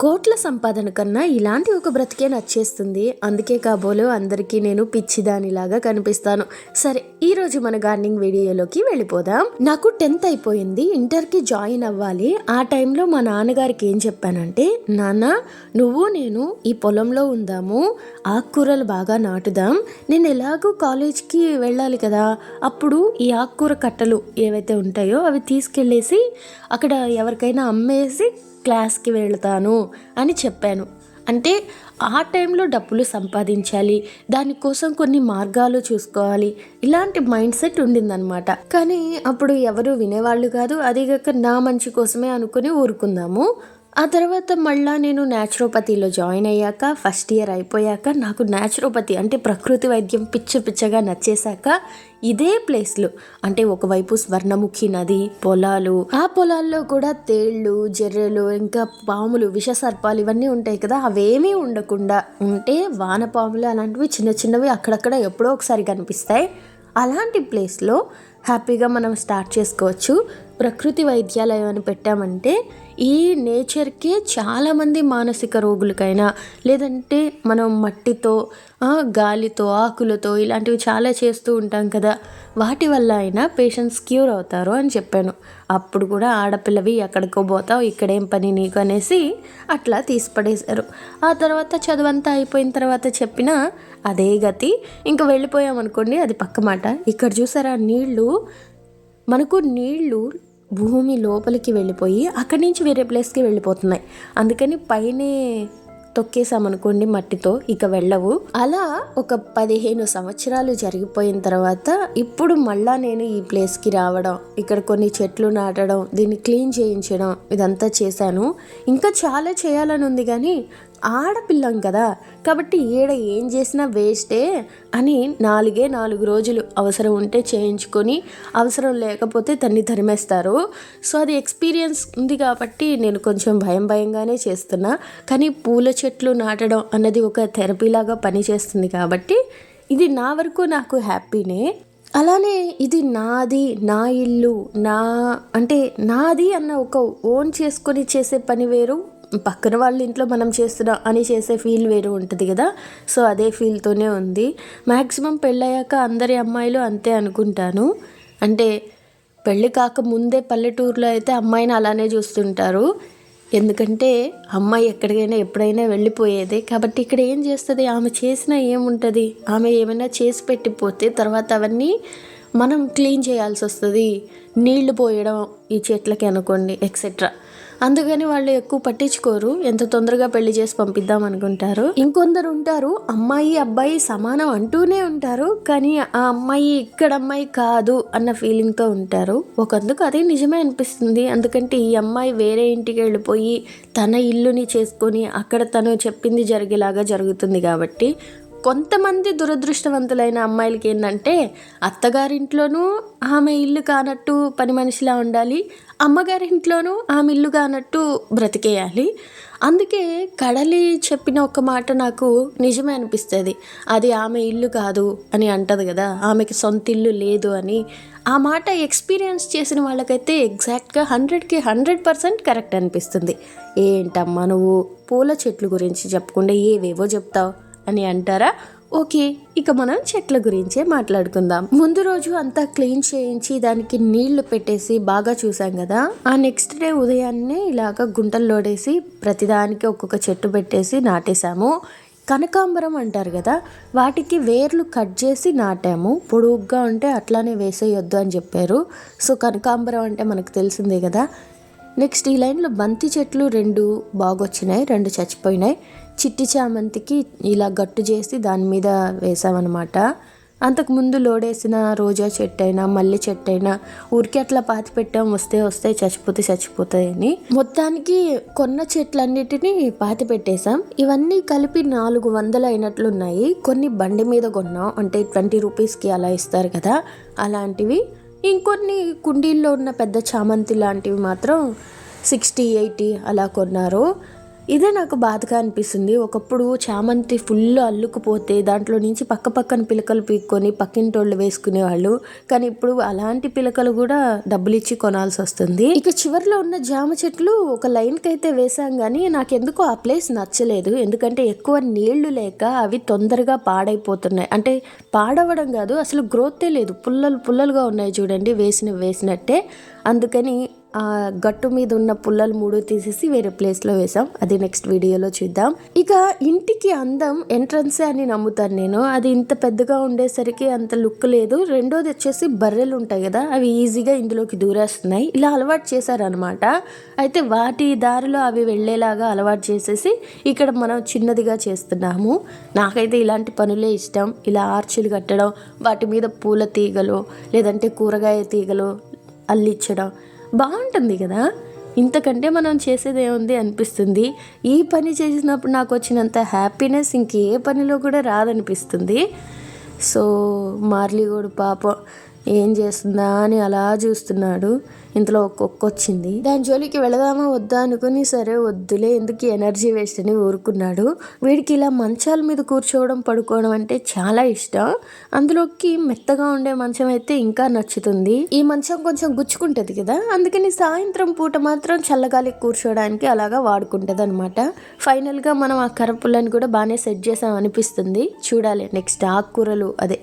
కోట్ల సంపాదన కన్నా ఇలాంటి ఒక బ్రతికే నచ్చేస్తుంది. అందుకే కాబోలు అందరికీ నేను పిచ్చిదానిలాగా కనిపిస్తాను. సరే ఈ రోజు మన గార్డెనింగ్ వీడియోలోకి వెళ్ళిపోదాం. నాకు టెన్త్ అయిపోయింది. ఇంటర్కి జాయిన్ అవ్వాలి. ఆ టైంలో మా నాన్నగారికి ఏం చెప్పానంటే నాన్న నువ్వు నేను ఈ పొలంలో ఉందాము. ఆకుకూరలు బాగా నాటుదాం. నేను ఎలాగో కాలేజ్కి వెళ్ళాలి కదా. అప్పుడు ఈ ఆకుకూర కట్టలు ఏవైతే ఉంటాయో అవి తీసుకెళ్ళేసి అక్కడ ఎవరికైనా అమ్మేసి క్లాస్కి వెళ్తాను అని చెప్పాను. అంటే ఆ టైంలో డబ్బులు సంపాదించాలి దానికోసం కొన్ని మార్గాలు చూసుకోవాలి ఇలాంటి మైండ్ సెట్ ఉండిందనమాట కానీ అప్పుడు ఎవరు వినేవాళ్ళు కాదు అదిగాక నా మంచి కోసమే అనుకుని ఊరుకుందాము. ఆ తర్వాత మళ్ళా నేను న్యాచురోపతిలో జాయిన్ అయ్యాక ఫస్ట్ ఇయర్ అయిపోయాక నాకు న్యాచురోపతి అంటే ప్రకృతి వైద్యం పిచ్చ పిచ్చగా నచ్చేశాక ఇదే ప్లేస్లు అంటే ఒకవైపు స్వర్ణముఖి నది పొలాలు. ఆ పొలాల్లో కూడా తేళ్ళు జర్రెలు ఇంకా పాములు విష సర్పాలు ఇవన్నీ ఉంటాయి కదా అవేమీ ఉండకుండా ఉంటే వానపాములు అలాంటివి చిన్న చిన్నవి అక్కడక్కడ ఎప్పుడో ఒకసారి కనిపిస్తాయి. అలాంటి ప్లేస్లో హ్యాపీగా మనం స్టార్ట్ చేసుకోవచ్చు. ప్రకృతి వైద్యాలయం అని పెట్టామంటే ఈ నేచర్కే చాలామంది మానసిక రోగులకైనా లేదంటే మనం మట్టితో గాలితో ఆకులతో ఇలాంటివి చాలా చేస్తూ ఉంటాం కదా. వాటి వల్ల అయినా పేషెంట్స్ క్యూర్ అవుతారు అని చెప్పాను. అప్పుడు కూడా ఆడపిల్లవి ఎక్కడికో పోతావు ఇక్కడేం పని నీకు అనేసి అట్లా తీసిపడేశారు. ఆ తర్వాత చదువంతా అయిపోయిన తర్వాత చెప్పినా అదే గతి ఇంకా వెళ్ళిపోయామనుకోండి అది పక్క మాట ఇక్కడ చూసారా నీళ్ళు? మనకు నీళ్ళు భూమి లోపలికి వెళ్ళిపోయి అక్కడి నుంచి వేరే ప్లేస్కి వెళ్ళిపోతున్నాయి. అందుకని పైనే తొక్కేసామనుకోండి మట్టితో ఇక వెళ్ళవు. అలా ఒక పదిహేను సంవత్సరాలు జరిగిపోయిన తర్వాత ఇప్పుడు మళ్ళా నేను ఈ ప్లేస్కి రావడం ఇక్కడ కొన్ని చెట్లు నాటడం దీన్ని క్లీన్ చేయించడం ఇదంతా చేశాను. ఇంకా చాలా చేయాలని ఉంది కానీ ఆడపిల్లం కదా కాబట్టి ఈడ ఏం చేసినా వేస్టే అని నాలుగే నాలుగు రోజులు అవసరం ఉంటే చేయించుకొని అవసరం లేకపోతే తన్ని తరిమేస్తారు. సో అది ఎక్స్పీరియన్స్ ఉంది కాబట్టి నేను కొంచెం భయం భయంగానే చేస్తున్నా. కానీ పూల చెట్లు నాటడం అన్నది ఒక థెరపీలాగా పనిచేస్తుంది కాబట్టి ఇది నా వరకు నాకు హ్యాపీనే. అలానే ఇది నాది నా ఇల్లు నా అంటే నాది అన్న ఒక ఓన్ చేసుకొని చేసే పని వేరు పక్కన వాళ్ళ ఇంట్లో మనం చేస్తున్నాం అని చేసే ఫీల్ వేరు ఉంటుంది కదా. సో అదే ఫీల్తోనే ఉంది. మ్యాక్సిమం పెళ్ళయ్యాక అందరి అమ్మాయిలు అంతే అనుకుంటాను. అంటే పెళ్ళి కాక ముందే పల్లెటూరులో అయితే అమ్మాయిని అలానే చూస్తుంటారు. ఎందుకంటే అమ్మాయి ఎక్కడికైనా ఎప్పుడైనా వెళ్ళిపోయేదే. కాబట్టి ఇక్కడ ఏం చేస్తుంది? ఆమె చేసినా ఏముంటుంది? ఆమె ఏమైనా చేసి పెట్టిపోతే తర్వాత అవన్నీ మనం క్లీన్ చేయాల్సి వస్తుంది నీళ్ళు పోయడం ఈ చెట్లకి అనుకోండి ఎక్సెట్రా అందుకని వాళ్ళు ఎక్కువ పట్టించుకోరు. ఎంత తొందరగా పెళ్ళి చేసి పంపిద్దాం అనుకుంటారు. ఇంకొందరు ఉంటారు. అమ్మాయి అబ్బాయి సమానం అంటూనే ఉంటారు. కానీ ఆ అమ్మాయి ఇక్కడ అమ్మాయి కాదు అన్న ఫీలింగ్తో ఉంటారు. ఒకందుకు అదే నిజమే అనిపిస్తుంది. ఎందుకంటే ఈ అమ్మాయి వేరే ఇంటికి వెళ్ళిపోయి తన ఇల్లుని చేసుకొని అక్కడ తను చెప్పింది జరిగేలాగా జరుగుతుంది కాబట్టి కొంతమంది దురదృష్టవంతులైన అమ్మాయిలకి ఏంటంటే అత్తగారింట్లోనూ ఆమె ఇల్లు కానట్టు పని మనిషిలా ఉండాలి అమ్మగారింట్లోనూ ఆమె ఇల్లు కానట్టు బ్రతికేయాలి. అందుకే కడలి చెప్పిన ఒక మాట నాకు నిజమే అనిపిస్తుంది. అది ఆమె ఇల్లు కాదు అని అంటది కదా ఆమెకి సొంత ఇల్లు లేదు అని. ఆ మాట ఎక్స్పీరియన్స్ చేసిన వాళ్ళకైతే ఎగ్జాక్ట్గా హండ్రెడ్కి హండ్రెడ్ పర్సెంట్ కరెక్ట్ అనిపిస్తుంది. ఏంటమ్మా నువ్వు పూల చెట్లు గురించి చెప్పకుండా ఏవేవో చెప్తావు. అని అంటారా? ఓకే ఇక మనం చెట్ల గురించే మాట్లాడుకుందాం. ముందు రోజు అంతా క్లీన్ చేయించి దానికి నీళ్ళు పెట్టేసి బాగా చూసాం కదా? ఆ నెక్స్ట్ డే ఉదయాన్నే ఇలాగ గుంటల్లోడేసి ప్రతిదానికి ఒక్కొక్క చెట్టు పెట్టేసి నాటేశాము. కనకాంబరం అంటారు కదా వాటికి వేర్లు కట్ చేసి నాటాము. పొడుగ్గా ఉంటే అట్లానే వేసేయొద్దు అని చెప్పారు. సో కనకాంబరం అంటే మనకు తెలిసిందే కదా. నెక్స్ట్ ఈ లైన్లో బంతి చెట్లు రెండు బాగొచ్చినాయి రెండు చచ్చిపోయినాయి. చిట్టి చామంతికి ఇలా గట్టు చేసి దాని మీద వేసామన్నమాట. అంతకుముందు లోడేసిన రోజా చెట్టు అయినా మల్లె చెట్టు అయినా ఊరికి అట్లా పాతి పెట్టాం వస్తే వస్తే చచ్చిపోతే చచ్చిపోతాయని. మొత్తానికి కొన్న చెట్లన్నిటినీ పాతి పెట్టేశాం. ఇవన్నీ కలిపి నాలుగు వందలు అయినట్లున్నాయి. కొన్ని బండి మీద కొన్నాం అంటే ట్వంటీ రూపీస్కి అలా ఇస్తారు కదా అలాంటివి. ఇంకొన్ని కుండీల్లో ఉన్న పెద్ద చామంతి లాంటివి మాత్రం సిక్స్టీ ఎయిటీ అలా కొన్నారు. ఇదే నాకు బాధగా అనిపిస్తుంది. ఒకప్పుడు చామంతి ఫుల్ అల్లుకుపోతే దాంట్లో నుంచి పక్క పక్కన పిలకలు పీక్కొని పక్కింటోళ్ళు వేసుకునేవాళ్ళు. కానీ ఇప్పుడు అలాంటి పిలకలు కూడా డబ్బులు ఇచ్చి కొనాల్సి వస్తుంది. ఇక చివరిలో ఉన్న జామ చెట్లు ఒక లైన్కి అయితే వేసాం కానీ నాకెందుకో ఆ ప్లేస్ నచ్చలేదు. ఎందుకంటే ఎక్కువ నీళ్ళు లేక అవి తొందరగా పాడైపోతున్నాయి. అంటే పాడవడం కాదు అసలు గ్రోతే లేదు. పుల్లలు పుల్లలుగా ఉన్నాయి చూడండి వేసిన వేసినట్టే. అందుకని ఆ గట్టు మీద ఉన్న పుల్లలు మూడు తీసేసి వేరే ప్లేస్లో వేసాం అది నెక్స్ట్ వీడియోలో చూద్దాం. ఇక ఇంటికి అందం ఎంట్రన్సే అని నమ్ముతాను నేను. అది ఇంత పెద్దగా ఉండేసరికి అంత లుక్ లేదు. రెండోది వచ్చేసి బర్రెలు ఉంటాయి కదా అవి ఈజీగా ఇందులోకి దూరేస్తున్నాయి. ఇలా అలవాటు చేశారనమాట అయితే వాటి దారిలో అవి వెళ్ళేలాగా అలవాటు చేసేసి ఇక్కడ మనం చిన్నదిగా చేస్తున్నాము. నాకైతే ఇలాంటి పనులే ఇష్టం. ఇలా ఆర్చులు కట్టడం వాటి మీద పూల తీగలు లేదంటే కూరగాయ తీగలు అల్లిచ్చడం. బాగుంటుంది కదా? ఇంతకంటే మనం చేసేది ఏముంది అనిపిస్తుంది? ఈ పని చేసినప్పుడు నాకు వచ్చినంత హ్యాపీనెస్ ఇంకే పనిలో కూడా రాదనిపిస్తుంది. సో మార్లీగూడు పాపం ఏం చేస్తుందా అని అలా చూస్తున్నాడు. ఇంతలో ఒక్కొక్క వచ్చింది. దాని జోలికి వెళదామా వద్దా అనుకుని సరే వద్దులే ఎందుకు ఎనర్జీ వేస్ట్ అని ఊరుకున్నాడు. వీడికి ఇలా మంచాల మీద కూర్చోవడం పడుకోవడం అంటే చాలా ఇష్టం. అందులోకి మెత్తగా ఉండే మంచం అయితే ఇంకా నచ్చుతుంది. ఈ మంచం కొంచెం గుచ్చుకుంటది కదా అందుకని సాయంత్రం పూట మాత్రం చల్లగాలి కూర్చోవడానికి అలాగా వాడుకుంటది అనమాట ఫైనల్గా మనం ఆ కరపులను కూడా బాగానే సెట్ చేసాం అనిపిస్తుంది చూడాలి నెక్స్ట్ ఆకుకూరలు అదే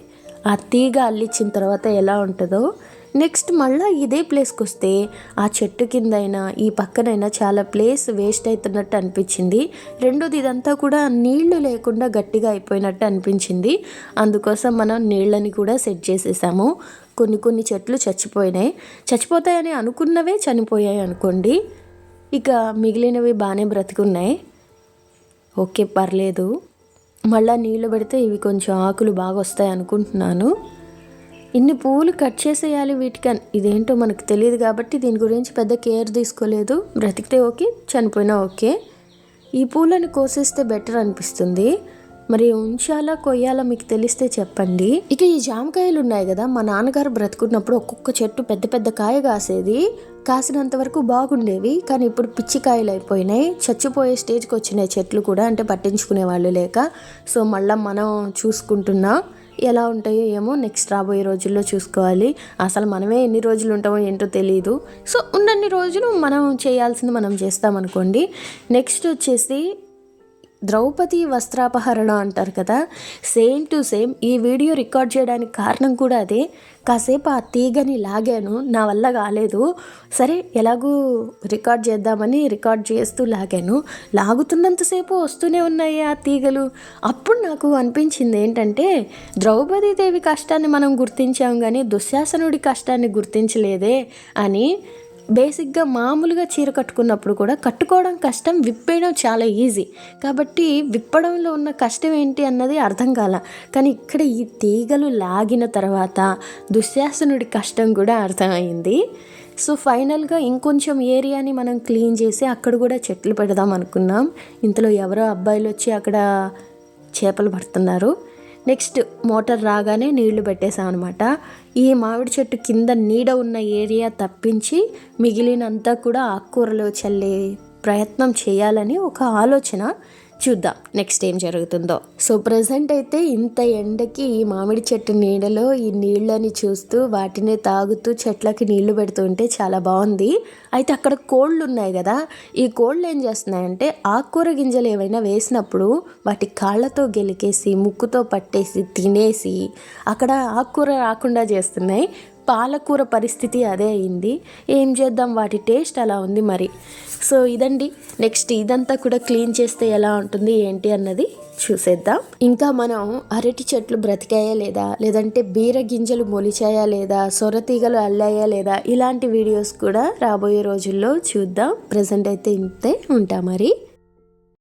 ఆ తీగ అల్లించిన తర్వాత ఎలా ఉంటుందో నెక్స్ట్ మళ్ళీ ఇదే ప్లేస్కి వస్తే ఆ చెట్టు కిందైనా ఈ పక్కనైనా చాలా ప్లేస్ వేస్ట్ అవుతున్నట్టు అనిపించింది. రెండోది ఇదంతా కూడా నీళ్ళు లేకుండా గట్టిగా అయిపోయినట్టు అనిపించింది. అందుకోసం మనం నీళ్ళని కూడా సెట్ చేసేసాము. కొన్ని కొన్ని చెట్లు చచ్చిపోయినాయి. చచ్చిపోతాయని అనుకున్నవే చనిపోయాయి అనుకోండి. ఇక మిగిలినవి బాగానే బ్రతికున్నాయి. ఓకే పర్లేదు. మళ్ళీ నీళ్ళు పెడితే ఇవి కొంచెం ఆకులు బాగా వస్తాయి అనుకుంటున్నాను. ఇన్ని పువ్వులు కట్ చేసేయాలి వీటికి అని ఇదేంటో మనకు తెలియదు కాబట్టి దీని గురించి పెద్ద కేర్ తీసుకోలేదు. బ్రతికితే ఓకే చనిపోయినా ఓకే. ఈ పూలను కోసేస్తే బెటర్ అనిపిస్తుంది. మరి ఉంచాలా కొయ్యాలా మీకు తెలిస్తే చెప్పండి. ఇక ఈ జామకాయలు ఉన్నాయి కదా మా నాన్నగారు బ్రతుకున్నప్పుడు ఒక్కొక్క చెట్టు పెద్ద పెద్ద కాయ కాసేది. కాసినంత వరకు బాగుండేవి కానీ ఇప్పుడు పిచ్చి కాయలు అయిపోయినాయి. చచ్చిపోయే స్టేజ్కి వచ్చినాయి చెట్లు కూడా అంటే పట్టించుకునే వాళ్ళు లేక. సో మళ్ళీ మనం చూసుకుంటున్నాం ఎలా ఉంటాయో ఏమో నెక్స్ట్ రాబోయే రోజుల్లో చూసుకోవాలి. అసలు మనమే ఎన్ని రోజులు ఉంటామో ఏంటో తెలియదు సో ఉన్నన్ని రోజులు మనం చేయాల్సింది మనం చేస్తామనుకోండి. నెక్స్ట్ వచ్చేసి ద్రౌపది వస్త్రాపహరణ అంటారు కదా సేమ్ టు సేమ్ ఈ వీడియో రికార్డ్ చేయడానికి కారణం కూడా అదే. కాసేపు ఆ తీగని లాగాను నా వల్ల కాలేదు. సరే ఎలాగూ రికార్డ్ చేద్దామని రికార్డ్ చేస్తూ లాగాను. లాగుతున్నంతసేపు వస్తూనే ఉన్నాయి ఆ తీగలు. అప్పుడు నాకు అనిపించింది ఏంటంటే ద్రౌపదీదేవి కష్టాన్ని మనం గుర్తించాం కానీ దుశ్శాసనుడి కష్టాన్ని గుర్తించలేదే అని బేసిక్గా మామూలుగా చీర కట్టుకున్నప్పుడు కూడా కట్టుకోవడం కష్టం విప్పేయడం చాలా ఈజీ. కాబట్టి విప్పడంలో ఉన్న కష్టం ఏంటి అన్నది అర్థం కాల. కానీ ఇక్కడ ఈ తీగలు లాగిన తర్వాత దుశ్శాసనుడి కష్టం కూడా అర్థమైంది. సో ఫైనల్గా ఇంకొంచెం ఏరియాని మనం క్లీన్ చేసి అక్కడ కూడా చెట్లు పెడదాం అనుకున్నాం. ఇంతలో ఎవరో అబ్బాయిలు వచ్చి అక్కడ చేపలు పడుతున్నారు. నెక్స్ట్ మోటార్ రాగానే నీళ్ళు పెట్టేసాం అనమాట ఈ మామిడి చెట్టు కింద నీడ ఉన్న ఏరియా తప్పించి మిగిలినంతా కూడా ఆకుకూరలు చల్లే ప్రయత్నం చేయాలని ఒక ఆలోచన. చూద్దాం నెక్స్ట్ ఏం జరుగుతుందో. సో ప్రజెంట్ అయితే ఇంత ఎండకి ఈ మామిడి చెట్టు నీడలో ఈ నీళ్ళని చూస్తూ వాటిని తాగుతూ చెట్లకి నీళ్ళు పెడుతుంటే చాలా బాగుంది. అయితే అక్కడ కోళ్ళు ఉన్నాయి కదా ఈ కోళ్ళు ఏం చేస్తున్నాయంటే ఆకుకూర గింజలు ఏవైనా వేసినప్పుడు వాటి కాళ్ళతో గెలికేసి ముక్కుతో పట్టేసి తినేసి అక్కడ ఆకుకూర రాకుండా చేస్తున్నాయి. పాలకూర పరిస్థితి అదే అయింది. ఏం చేద్దాం? వాటి టేస్ట్ అలా ఉంది మరి. సో ఇదండి. నెక్స్ట్ ఇదంతా కూడా క్లీన్ చేస్తే ఎలా ఉంటుంది ఏంటి అన్నది చూసేద్దాం. ఇంకా మనం అరటి చెట్లు బ్రతికాయా లేదా? లేదంటే బీర గింజలు మొలిచాయా లేదా? సొరతీగలు అల్లాయా లేదా? ఇలాంటి వీడియోస్ కూడా రాబోయే రోజుల్లో చూద్దాం. ప్రజెంట్ అయితే ఇంతే ఉంటా మరి.